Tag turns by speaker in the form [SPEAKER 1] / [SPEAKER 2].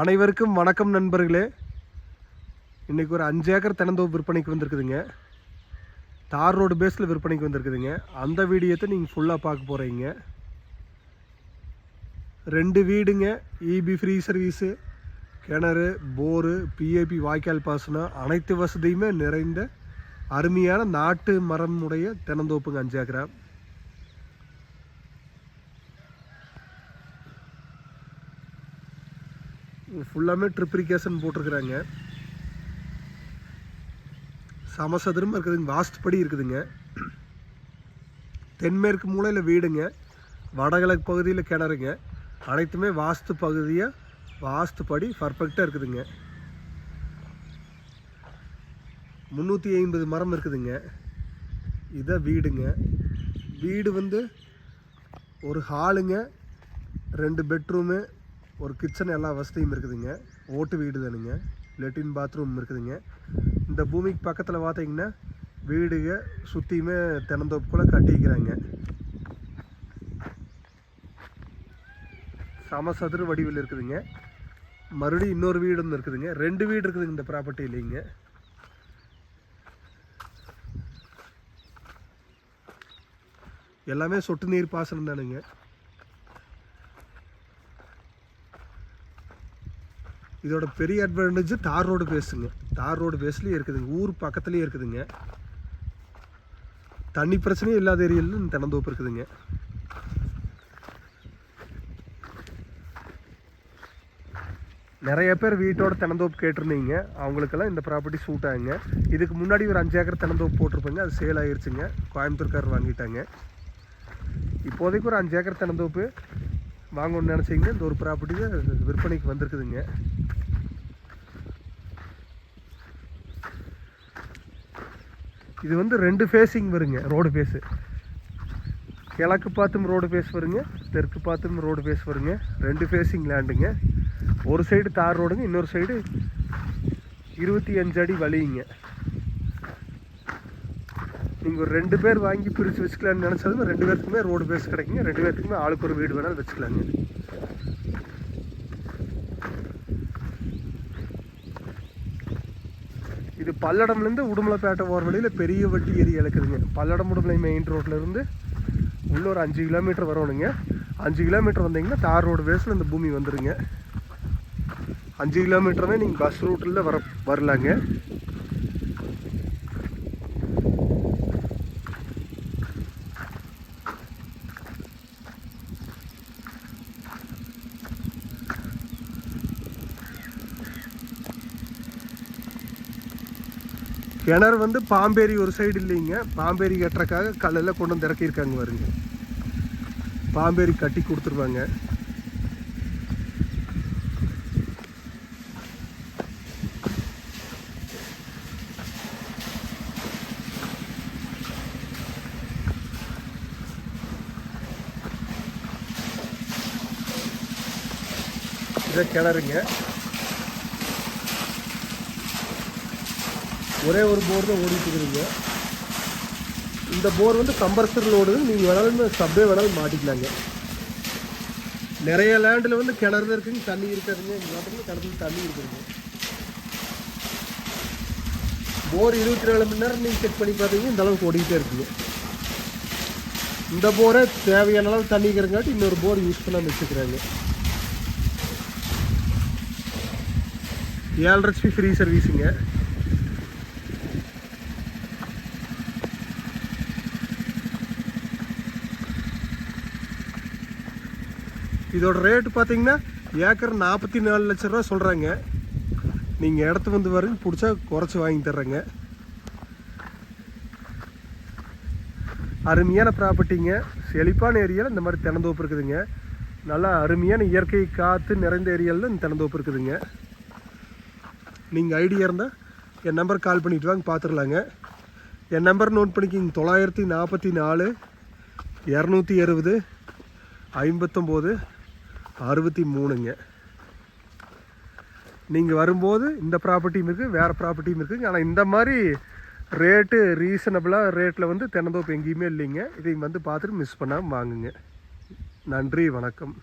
[SPEAKER 1] அனைவருக்கும் வணக்கம் நண்பர்களே. இன்றைக்கி ஒரு அஞ்சு ஏக்கர் தினந்தோப்பு விற்பனைக்கு வந்திருக்குதுங்க. தார் ரோடு பேஸில் விற்பனைக்கு வந்திருக்குதுங்க. அந்த வீடியோத்தை நீங்கள் ஃபுல்லாக பார்க்க போகிறீங்க ரெண்டு வீடுங்க. இபி ஃப்ரீ சர்வீஸு கிணறு போரு பிஏபி வாய்க்கால் பாசனம் அனைத்து வசதியுமே நிறைந்த அருமையான நாட்டு மரம் உடைய அஞ்சு ஏக்கரா. ஃபுல்லாமே ட்ரிப்ரிகேஷன் போட்டிருக்கிறாங்க. சமசதுரமாக இருக்குதுங்க வாஸ்துப்படி இருக்குதுங்க. தென்மேற்கு மூலையில் வீடுங்க. வடகிழக்கு பகுதியில் கிணறுங்க. அனைத்துமே வாஸ்து பகுதியாக வாஸ்துப்படி பர்ஃபெக்டாக இருக்குதுங்க. முந்நூற்றி ஐம்பது மரம் இருக்குதுங்க. இதான் வீடுங்க. வீடு வந்து ஒரு ஹாலுங்க ரெண்டு பெட்ரூமு ஒரு கிச்சன் எல்லா வசதியும் இருக்குதுங்க. ஓட்டு வீடு தானுங்க. லெட்டின் பாத்ரூம் இருக்குதுங்க. இந்த பூமிக்கு பக்கத்தில் பார்த்தீங்கன்னா வீடுக சுற்றியுமே தென்னந்தோப்புக்குள்ளே கட்டிக்கிறாங்க. சமசதுர வடிவில் இருக்குதுங்க. மறுபடியும் இன்னொரு வீடு ஒன்று இருக்குதுங்க. ரெண்டு வீடு இருக்குதுங்க இந்த ப்ராப்பர்ட்டி இல்லைங்க எல்லாமே சொட்டு நீர் பாசனம் தானுங்க. இதோட பெரிய அட்வான்டேஜ் தார் ரோடு பேஸுங்க தார் ரோடு பேஸ்லேயே இருக்குதுங்க ஊர் பக்கத்துலேயே இருக்குதுங்க. தண்ணி பிரச்சனையும் இல்லாத ஏரியாவில் இந்த தென்னந்தோப்பு இருக்குதுங்க. நிறைய பேர் வீட்டோட தென்னந்தோப்பு கேட்டிருந்தீங்க. அவங்களுக்கெல்லாம் இந்த ப்ராப்பர்ட்டி சூட் ஆகுங்க. இதுக்கு முன்னாடி ஒரு அஞ்சு ஏக்கர் தென்னந்தோப்பு போட்டிருப்பேங்க. அது சேல் ஆகிருச்சுங்க கோயம்புத்தூர்காரர் வாங்கிட்டாங்க. இப்போதைக்கு ஒரு அஞ்சு ஏக்கர் தென்னந்தோப்பு வாங்கணும்னு நினச்சிங்கன்னா இந்த ஒரு ப்ராப்பர்ட்டி விற்பனைக்கு வந்திருக்குதுங்க. இது வந்து ரெண்டு ஃபேஸிங் வருங்க ரோடு ஃபேஸு கிழக்கு பார்த்தும் ரோடு ஃபேஸ் வருங்க தெற்கு பார்த்தும் ரோடு ஃபேஸ் வருங்க. ரெண்டு ஃபேஸிங் லேண்டுங்க ஒரு சைடு தார் ரோடுங்க இன்னொரு சைடு இருபத்தி அஞ்சு அடி வழிங்க. நீங்கள் ஒரு ரெண்டு பேர் வாங்கி பிரித்து வச்சுக்கலாம்னு நினச்சதுமே ரெண்டு பேருக்குமே ரோடு பேஸ் கிடைக்குங்க. ரெண்டு பேருக்குமே ஆளுக்கு ஒரு வீடு வேணாலும் வச்சுக்கலாங்க. இது பல்லடம்லேருந்து உடுமலைப்பேட்டை போகிற வழியில் பெரிய வட்டி ஏரியா இருக்குதுங்க பல்லடம் உடுமலை மெயின் ரோட்லேருந்து உள்ள ஒரு அஞ்சு கிலோமீட்டர் வரணுங்க அஞ்சு கிலோமீட்டர் வந்தீங்கன்னா தார் ரோடு வேஸில் இந்த பூமி வந்துடுங்க அஞ்சு கிலோமீட்டருமே நீங்கள் பஸ் ரூட்டில் வர வரலாங்க. கிணறு வந்து பாம்பேரி ஒரு சைடு இல்லைங்க. பாம்பேரி கட்டுறக்காக கல்லில் கொண்டு வந்து இறக்கியிருக்காங்க வருங்க பாம்பேரி கட்டி கொடுத்துருவாங்க. இதை கிணறுங்க. ஒரே ஒரு போர் தான் ஓடிட்டுருக்குறீங்க இந்த போர் வந்து கம்பர்சர் ஓடுது நீங்கள் வேணாலும் சப்பே வேணாலும் மாட்டிக்கலாங்க. நிறைய லேண்டில் வந்து கிணறு இருக்குங்க தண்ணி இருக்காதுங்க. இந்த மாட்டில் கிணத்துல தண்ணி இருக்குதுங்க. போர் இருபத்தி நாலு மணி நேரம் நீங்கள் செக் பண்ணி பார்த்தீங்கன்னா இந்த அளவுக்கு ஓடிக்கிட்டே இருக்குங்க. இந்த போரை தேவையான அளவு தண்ணி இருக்கிறங்காட்டி இன்னொரு போர் யூஸ் பண்ணாமல் வச்சுக்கிறாங்க. ஏழரை ஃப்ரீ சர்வீஸுங்க இதோட ரேட்டு பார்த்தீங்கன்னா ஏக்கர் நாற்பத்தி நாலு லட்ச ரூபா சொல்கிறாங்க நீங்கள் இடத்து வந்து வரீங்க பிடிச்சா குறைச்சி வாங்கி தர்றேங்க. அருமையான ப்ராப்பர்ட்டிங்க செழிப்பான ஏரியாவில் இந்த மாதிரி திறந்தோப்பு இருக்குதுங்க. நல்லா அருமையான இயற்கை காற்று நிறைந்த ஏரியாவில் இந்த திறந்தோப்பு இருக்குதுங்க. நீங்கள் ஐடியா இருந்தால் என் நம்பர் கால் பண்ணிட்டு வாங்க பார்த்துடலாங்க என் நம்பர் நோட் பண்ணிக்கிங்க தொள்ளாயிரத்தி நாற்பத்தி நாலு இரநூத்தி அறுபது ஐம்பத்தொம்போது அறுபத்தி மூணுங்க. நீங்கள் வரும்போது இந்த ப்ராப்பர்ட்டியும் இருக்குது வேறு ப்ராப்பர்ட்டியும் இருக்குதுங்க ஆனால் இந்த மாதிரி ரேட்டு ரீசனபிளாக ரேட்டில் வந்து தென்னந்தோப்பு எங்கேயுமே இல்லைங்க. இதை வந்து பார்த்துட்டு மிஸ் பண்ணாமல் வாங்குங்க. நன்றி வணக்கம்.